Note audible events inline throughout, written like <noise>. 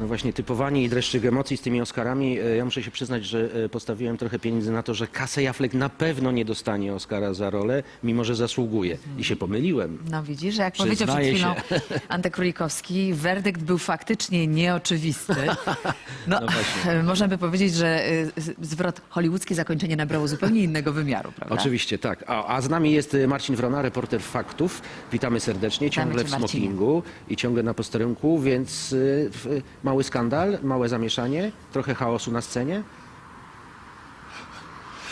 No właśnie, typowanie i dreszczyk emocji z tymi Oscarami. E, Ja muszę się przyznać, że e, postawiłem trochę pieniędzy na to, że Casey Affleck na pewno nie dostanie Oscara za rolę, mimo że zasługuje. I się pomyliłem. No widzisz, jak powiedział przed Przyznaję chwilą się. <laughs> Antek Królikowski, werdykt był faktycznie nieoczywisty. <laughs> No, No właśnie. można by powiedzieć, że zwrot hollywoodzkie zakończenie nabrało zupełnie innego wymiaru, prawda? Oczywiście, tak. A, a z nami jest e, Marcin Wrona, reporter Faktów. Witamy serdecznie, Witamy ciągle cię, w smokingu i ciągle na posterunku, więc e, w- mały skandal, małe zamieszanie, trochę chaosu na scenie.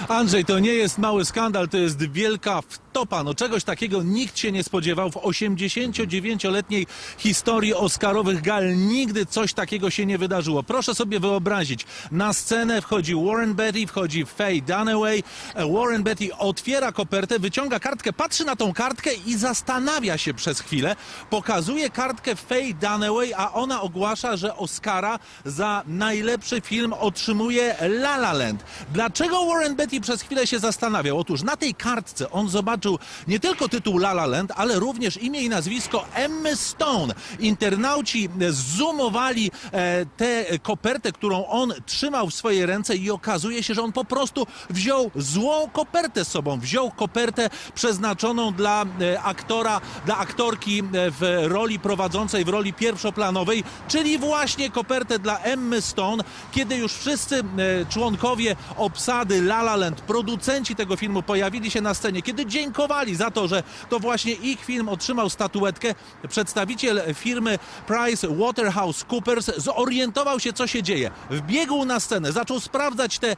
Andrzej, to nie jest mały skandal, to jest wielka wtopa. No czegoś takiego nikt się nie spodziewał. W 89-letniej historii Oscarowych gal nigdy coś takiego się nie wydarzyło. Proszę sobie wyobrazić, na scenę wchodzi Warren Beatty, wchodzi Faye Dunaway. E, Warren Beatty otwiera kopertę, wyciąga kartkę, patrzy na tą kartkę i zastanawia się przez chwilę. Pokazuje kartkę Faye Dunaway, a ona ogłasza, że Oscara za najlepszy film otrzymuje La La Land. Dlaczego Warren Beatty przez chwilę się zastanawiał? Otóż na tej kartce on zobaczył nie tylko tytuł La La Land, ale również imię i nazwisko Emmy Stone. Internauci zoomowali e, tę kopertę, którą on trzymał w swojej ręce i okazuje się, że on po prostu wziął złą kopertę z sobą. Wziął kopertę przeznaczoną dla e, aktora, dla aktorki e, w roli prowadzącej, w roli pierwszoplanowej, czyli właśnie kopertę dla Emmy Stone, kiedy już wszyscy e, członkowie obsady La La Land, producenci tego filmu pojawili się na scenie, kiedy dziękowali za to, że to właśnie ich film otrzymał statuetkę, przedstawiciel firmy Price Waterhouse Coopers zorientował się, co się dzieje. Wbiegł na scenę, zaczął sprawdzać te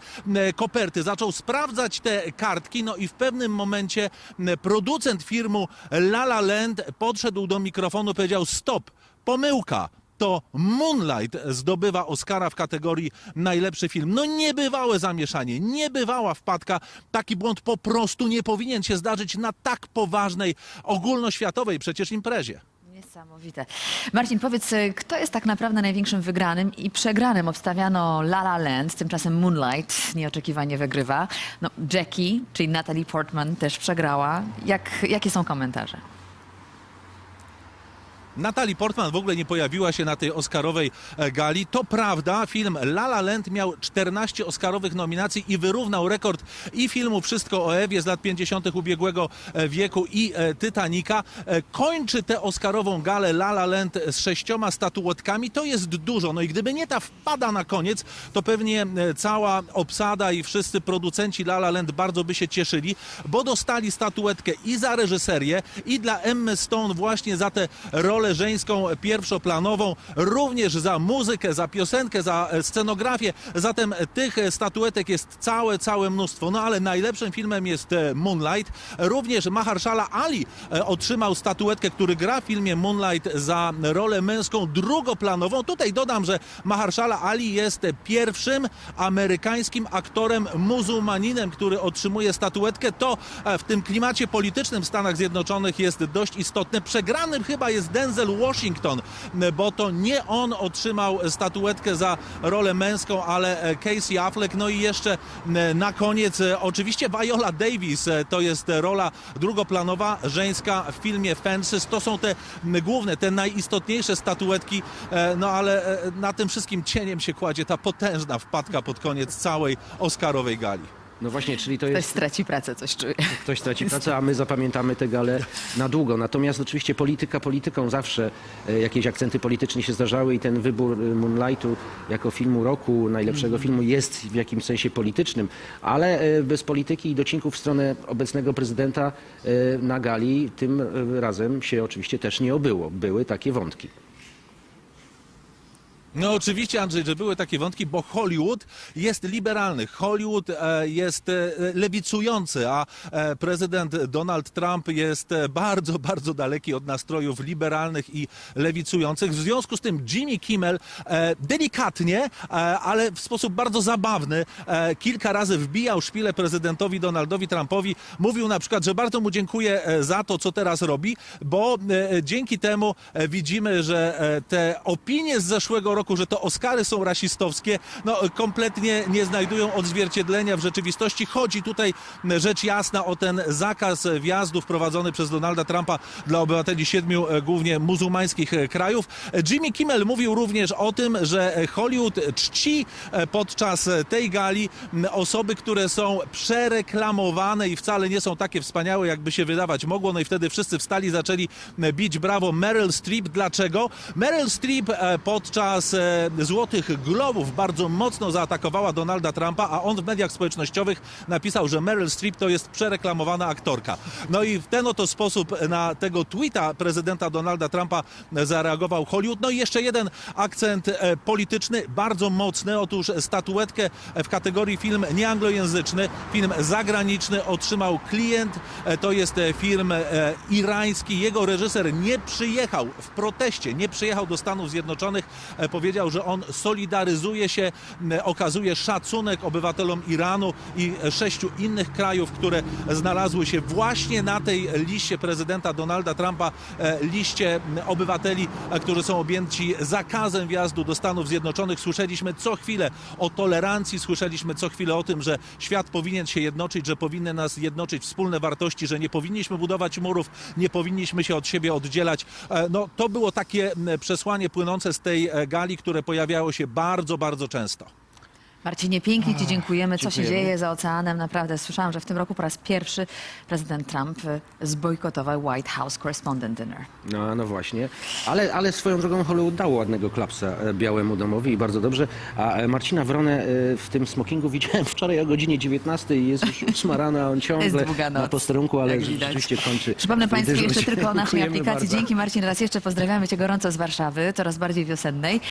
koperty, zaczął sprawdzać te kartki, no i w pewnym momencie producent firmu La La Land podszedł do mikrofonu, powiedział stop, pomyłka. To Moonlight zdobywa Oscara w kategorii najlepszy film. No niebywałe zamieszanie, niebywała wpadka. Taki błąd po prostu nie powinien się zdarzyć na tak poważnej, ogólnoświatowej przecież imprezie. Niesamowite. Marcin, powiedz, y, kto jest tak naprawdę największym wygranym i przegranym? Obstawiano La La Land, tymczasem Moonlight nieoczekiwanie wygrywa. No, Jackie, czyli Natalie Portman też przegrała. Jak, jakie są komentarze? Natalie Portman w ogóle nie pojawiła się na tej Oscarowej e, gali. To prawda, film La La Land miał 14 Oscarowych nominacji i wyrównał rekord i filmu Wszystko o Ewie z lat 50. ubiegłego e, wieku i e, Titanica. Kończy tę Oscarową galę La La Land z sześcioma statuetkami. To jest dużo. No i gdyby nie ta wpada na koniec, to pewnie cała obsada i wszyscy producenci La La Land bardzo by się cieszyli, bo dostali statuetkę i za reżyserię, i dla Emmy Stone właśnie za tę rolę żeńską pierwszoplanową, również za muzykę, za piosenkę, za e, scenografię. Zatem tych statuetek jest całe, całe mnóstwo. No ale najlepszym filmem jest e, Moonlight. Również Mahershala Ali e, otrzymał statuetkę, który gra w filmie Moonlight za rolę męską drugoplanową. Tutaj dodam, że Mahershala Ali jest pierwszym amerykańskim aktorem muzułmaninem, który otrzymuje statuetkę. To w tym klimacie politycznym w Stanach Zjednoczonych jest dość istotne. Przegranym chyba jest Denzel Washington, m, bo to nie on otrzymał statuetkę za rolę męską, ale e, Casey Affleck. No i jeszcze m, na koniec e, oczywiście Viola Davis. e, To jest e, rola drugoplanowa, żeńska w filmie Fences. To są te główne, te najistotniejsze statuetki. e, No ale e, na tym wszystkim cieniem się kładzie ta potężna wpadka pod koniec całej Oscarowej gali. No właśnie, czyli to Ktoś jest... straci pracę, coś czuję. Ktoś straci <laughs> pracę, a my zapamiętamy tę galę na długo. Natomiast oczywiście polityka polityką zawsze e, jakieś akcenty polityczne się zdarzały i ten wybór e, Moonlightu jako filmu roku, najlepszego filmu jest w jakimś sensie politycznym, ale e, bez polityki i docinków w stronę obecnego prezydenta e, na gali tym e, razem się oczywiście też nie obyło. Były takie wątki. No oczywiście, Andrzej, że były takie wątki, bo Hollywood jest liberalny. Hollywood e, jest e, lewicujący, a e, prezydent Donald Trump jest bardzo, <laughs> bardzo daleki od nastrojów liberalnych i lewicujących. W związku z tym Jimmy Kimmel delikatnie, ale w sposób bardzo zabawny kilka razy wbijał szpilę prezydentowi Donaldowi Trumpowi. Mówił na przykład, że bardzo mu dziękuję za to, co teraz robi, bo dzięki temu widzimy, że te opinie z zeszłego roku roku, że to Oscary są rasistowskie, no kompletnie nie znajdują odzwierciedlenia w rzeczywistości. Chodzi tutaj rzecz jasna o ten zakaz wjazdu wprowadzony przez Donalda Trumpa dla obywateli siedmiu e, głównie muzułmańskich e, krajów. Jimmy Kimmel mówił również o tym, że Hollywood czci e, podczas tej gali osoby, które są przereklamowane i wcale nie są takie wspaniałe, jakby się wydawać mogło. No i wtedy wszyscy wstali, zaczęli bić brawo Meryl Streep. Dlaczego? Meryl Streep e, Złotych Globów bardzo mocno zaatakowała Donalda Trumpa, a on w mediach społecznościowych napisał, że Meryl Streep to jest przereklamowana aktorka. No i w ten oto sposób na tego tweeta prezydenta Donalda Trumpa zareagował Hollywood. No i jeszcze jeden akcent e, polityczny, bardzo mocny. Otóż statuetkę w kategorii film nieanglojęzyczny, film zagraniczny otrzymał klient. E, To jest e, film irański. Jego reżyser nie przyjechał w proteście, nie przyjechał do Stanów Zjednoczonych. E, Powiedział, że on solidaryzuje się, okazuje szacunek obywatelom Iranu i sześciu innych krajów, które znalazły się właśnie na tej liście prezydenta Donalda Trumpa, e, liście obywateli, e, którzy są objęci zakazem wjazdu do Stanów Zjednoczonych. Słyszeliśmy co chwilę o tolerancji, słyszeliśmy co chwilę o tym, że świat powinien się jednoczyć, że powinny nas jednoczyć wspólne wartości, że nie powinniśmy budować murów, nie powinniśmy się od siebie oddzielać. E, No, to było takie przesłanie płynące z tej e, które pojawiało się bardzo, bardzo często. Marcinie, pięknie Ci dziękujemy. Co się dzieje za oceanem? Naprawdę słyszałam, że w tym roku po raz pierwszy prezydent Trump y, zbojkotował White House Correspondent Dinner. No, no właśnie. Ale, ale swoją drogą Hollywood dało ładnego klapsa e, Białemu Domowi i bardzo dobrze. A e, Marcina Wronę e, w tym smokingu widziałem <laughs> wczoraj o godzinie 19 i jest już 8 rano, a on ciągle długa noc, na posterunku, ale jak widać. rzeczywiście kończy. Przypomnę swój Państwu dyżur. jeszcze tylko o naszej Dziękujemy aplikacji. bardzo. Dzięki Marcin, raz jeszcze pozdrawiamy Cię gorąco z Warszawy, coraz bardziej wiosennej.